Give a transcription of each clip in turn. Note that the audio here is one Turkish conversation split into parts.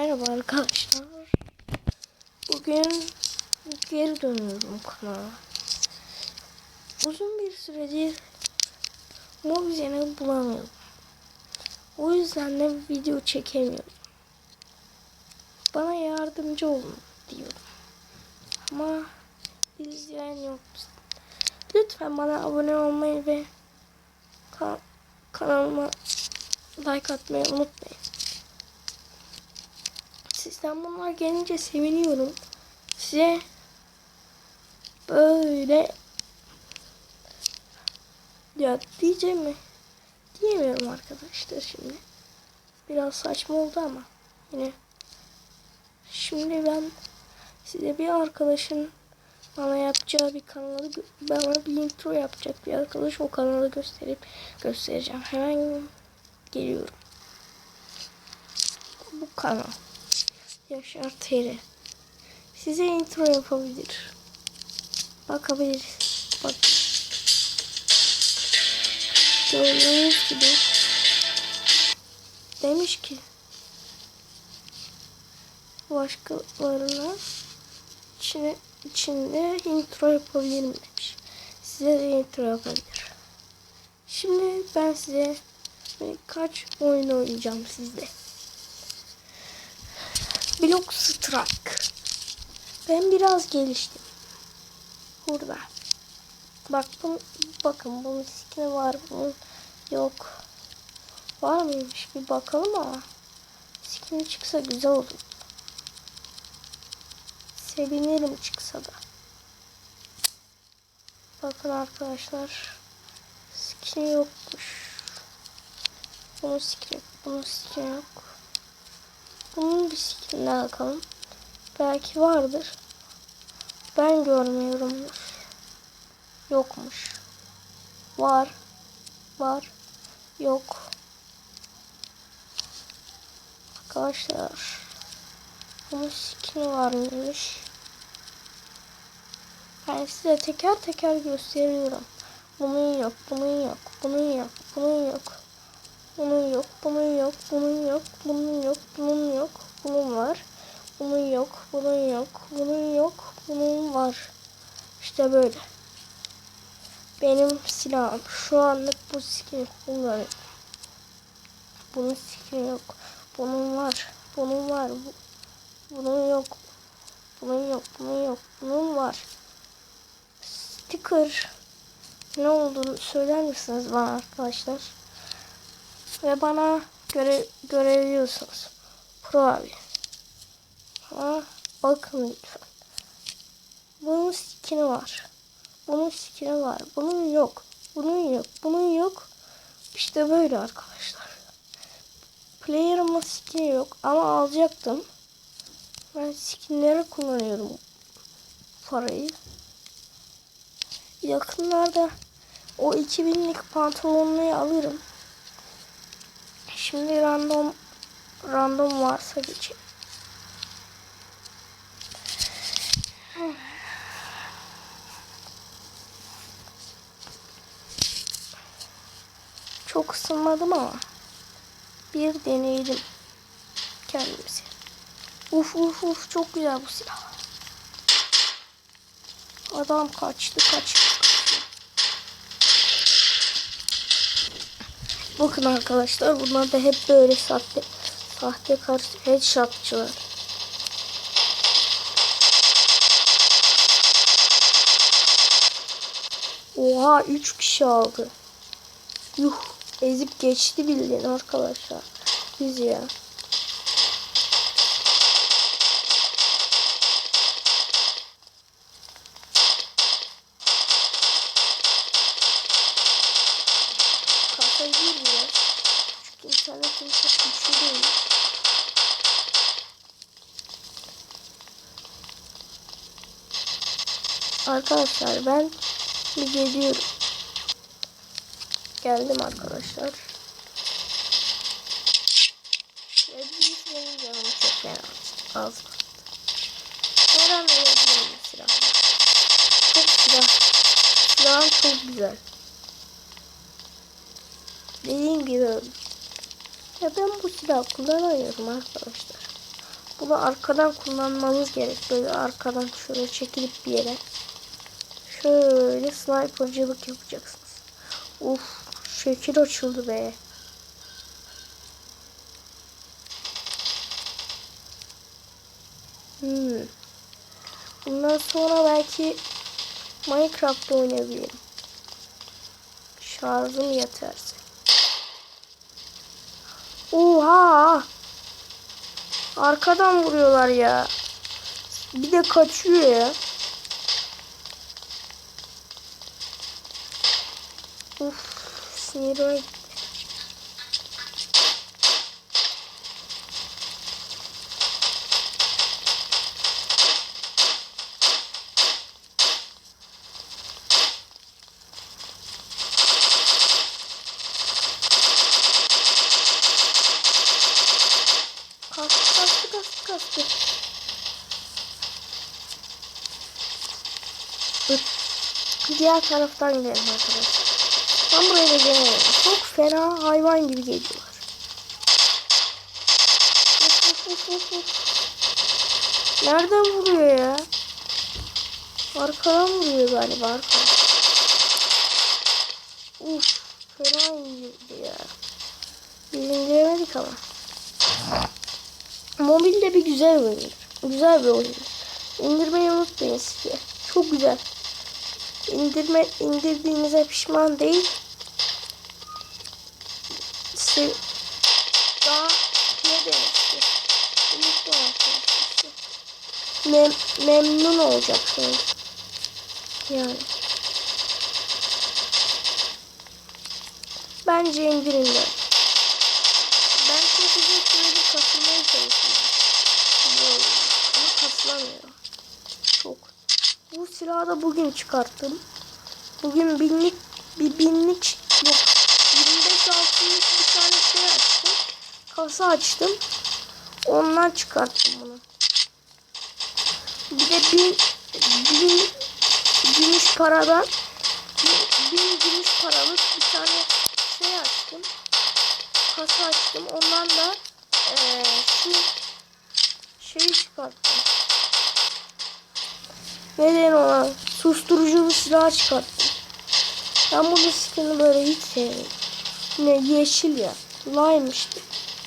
Merhaba arkadaşlar. Bugün geri dönüyorum kanala. Uzun bir süredir Mobizen'i bulamıyorum. O yüzden de video çekemiyorum. Bana yardımcı olun diyorum. Ama izleyen yok. Lütfen bana abone olmayı ve ka- kanalıma like atmayı unutmayın. Sizden bunlar gelince seviniyorum. Size böyle ya diyeceğim mi? Diyemiyorum arkadaşlar şimdi. Biraz saçma oldu ama yine. Şimdi ben size bir arkadaşın bana yapacağı bir kanalı bana bir intro yapacak bir arkadaş o kanalı gösterip göstereceğim. Hemen geliyorum. Bu kanal. Yaşar Teri. Size intro yapabilir. Bakabiliriz. Bak. Gördüğünüz gibi demiş ki başkalarına içine, içinde intro yapabilirim demiş. Size de intro yapabilir. Şimdi ben size birkaç oyun oynayacağım sizde. Block Strike. Ben biraz geliştim. Burada. Bak bu, bakın bunun skin'i var bunun yok. Var mıymış bir bakalım ama skin'i çıksa güzel olur. Sevinirim çıksa da. Bakın arkadaşlar. Skin'i yokmuş. Bunun skin'i, bunun skin'i yok. Bunun bir skinine bakalım. Belki vardır. Ben görmüyorumdur. Yokmuş. Var. Var. Yok. Arkadaşlar. Bunun skini var mıymış? Ben size teker teker gösteriyorum. Bunun yok, bunun yok, bunun yok, bunun yok. Bunun yok, bunun yok, bunun yok, bunun yok, bunun yok, bunun var. Bunun yok, bunun yok, bunun yok, bunun var. İşte böyle. Benim silahım. Şu anlık bu skin kullanıyorum. Bunun skin yok. Bunun var. Bunun var. Bu, bunun yok. Bunun yok. Bunun yok. Bunun var. Sticker ne olduğunu söyler misiniz bana arkadaşlar? Ve bana göre görebiliyorsunuz. Pro abi. Ha, bakın lütfen. Bunun skin'i var. Bunun skin'i var. Bunun yok. Bunun yok. Bunun yok. İşte böyle arkadaşlar. Player'ımın skin'i yok ama alacaktım. Ben skinleri kullanıyorum. Parayı. Yakınlarda o 2000'lik pantolonluyu alırım. Şimdi random random varsa geçelim. Çok ısınmadım ama bir deneyelim kendimizi. Uf uf uf çok güzel bu silah. Adam kaçtı kaçtı. Bakın arkadaşlar bunlar da hep böyle sahte sahte kar headshotçılar. Oha 3 kişi aldı. Yuh ezip geçti bildiğin arkadaşlar. Biz ya. Çünkü çok güçlü değil. Arkadaşlar ben bir geliyorum. Geldim arkadaşlar. Ve bir benim canımı çok az. Her an silahla. Çok silah. Silahım çok güzel. Dediğim gibi ya ben bu silah kullanıyorum arkadaşlar. Bunu arkadan kullanmamız gerek. Böyle arkadan şöyle çekilip bir yere. Şöyle snipercılık yapacaksınız. Uf şekil açıldı be. Hmm. Bundan sonra belki Minecraft oynayabilirim. Şarjım yeterse. Oha! Arkadan vuruyorlar ya. Bir de kaçıyor ya. Uf, sinirime gitti. Diğer taraftan gidelim arkadaşlar. Ben buraya da gelemedim. Çok fena hayvan gibi geliyorlar. Nereden vuruyor ya? Arkadan vuruyor galiba arkadan. Uf, fena indirdi ya. Biz ama. Mobilde bir güzel bir oyun. Güzel bir oyun. İndirmeyi unutmayın size. Çok güzel. İndirme indirdiğinize pişman değil. Size daha ne demek ki? Unuttum arkadaşlar. Mem memnun olacaksınız. Yani. Bence indirin de. Ben çok uzun süredir kasılmaya çalışıyorum. Ama kasılamıyor. Bu silahı da bugün çıkarttım. Bugün binlik bir binlik yok. 25 altınlık bir tane şey açtım. Kasa açtım. Ondan çıkarttım bunu. Bir de bin, bin gümüş paradan bin, bin gümüş paralık bir tane şey açtım kasa açtım. Ondan da eee şu şeyi çıkarttım. Neden ona susturuculu silah çıkarttım. Ben bu skin'i böyle hiç sevmiyorum. Ne yeşil ya. Lime işte.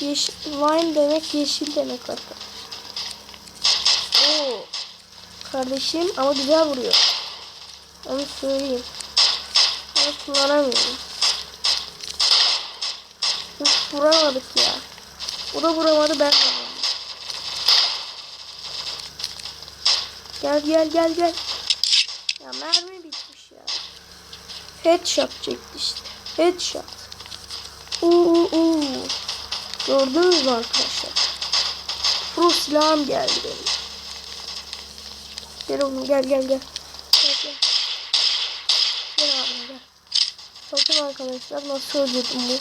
Yeşil, lime demek yeşil demek arkadaşlar. Oo. Kardeşim ama güzel vuruyor. Onu söyleyeyim. Ama kullanamıyorum. Uf, vuramadık ya. O da vuramadı ben de Gel gel gel gel. Ya mermi bitmiş ya. Headshot çekti işte. Headshot. Uuu uuu. Gördünüz mü arkadaşlar? Pro silahım geldi benim. Gel oğlum gel gel gel. Gel gel. Gel abim gel. Bakın arkadaşlar nasıl öldürdüm bu.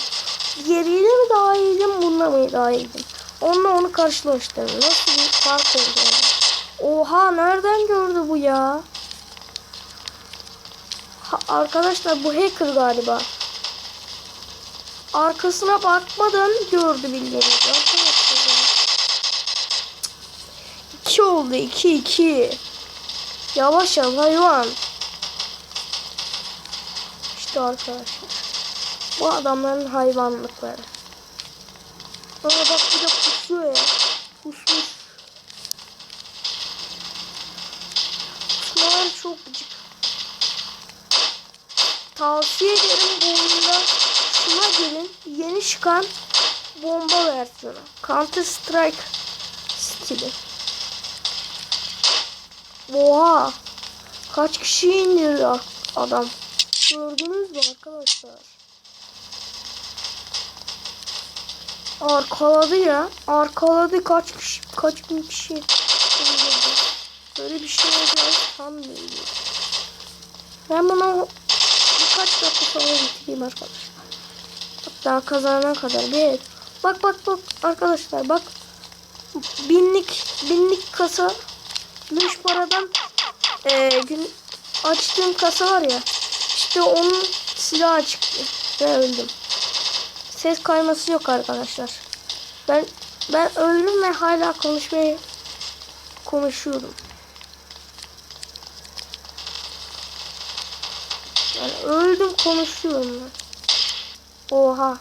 Diğeriyle mi daha iyiydim bununla mı daha iyiydim? Onunla onu karşılaştırdım. Nasıl bir fark oldu? Oha nereden gördü bu ya? Ha, arkadaşlar bu hacker galiba. Arkasına bakmadan gördü bildiğiniz. İki oldu iki iki. Yavaş yavaş hayvan. İşte arkadaşlar. Bu adamların hayvanlıkları. Aa bak bir de pusuyor ya. Pusmuş. Çok. Tavsiye ederim bu oyunda şuna gelin. Yeni çıkan bomba versiyonu. Counter Strike stili. Oha. Kaç kişi indirdi adam. Gördünüz mü arkadaşlar? Arkaladı ya. Arkaladı kaç kişi, kaç bin kişi. Böyle bir şey olacağını sanmıyorum. Ben bunu birkaç dakika sonra bitireyim arkadaşlar. Hatta kazanana kadar bir Bak bak bak arkadaşlar bak. Binlik binlik kasa gümüş paradan eee gün açtığım kasa var ya. İşte onun silahı çıktı ve öldüm. Ses kayması yok arkadaşlar. Ben Ben öldüm ve hala konuşmayı konuşuyorum. Yani öldüm konuşuyorum ben. Oha.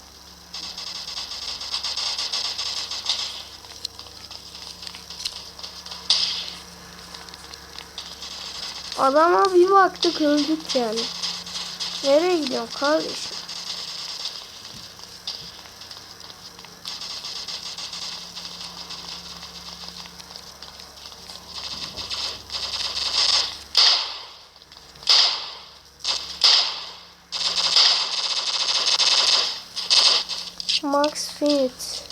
Adama bir baktık öldük yani. Nereye gidiyorsun kardeşim? Max Finit.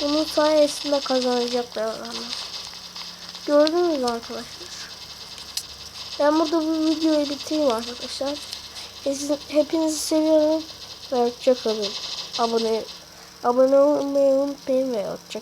Bunun sayesinde kazanacaklar adamlar. Gördünüz arkadaşlar? Ben burada bu videoyu bitireyim arkadaşlar. Hepinizi seviyorum ve hoşçakalın. Abone, abone olmayı unutmayın ve hoşçakalın.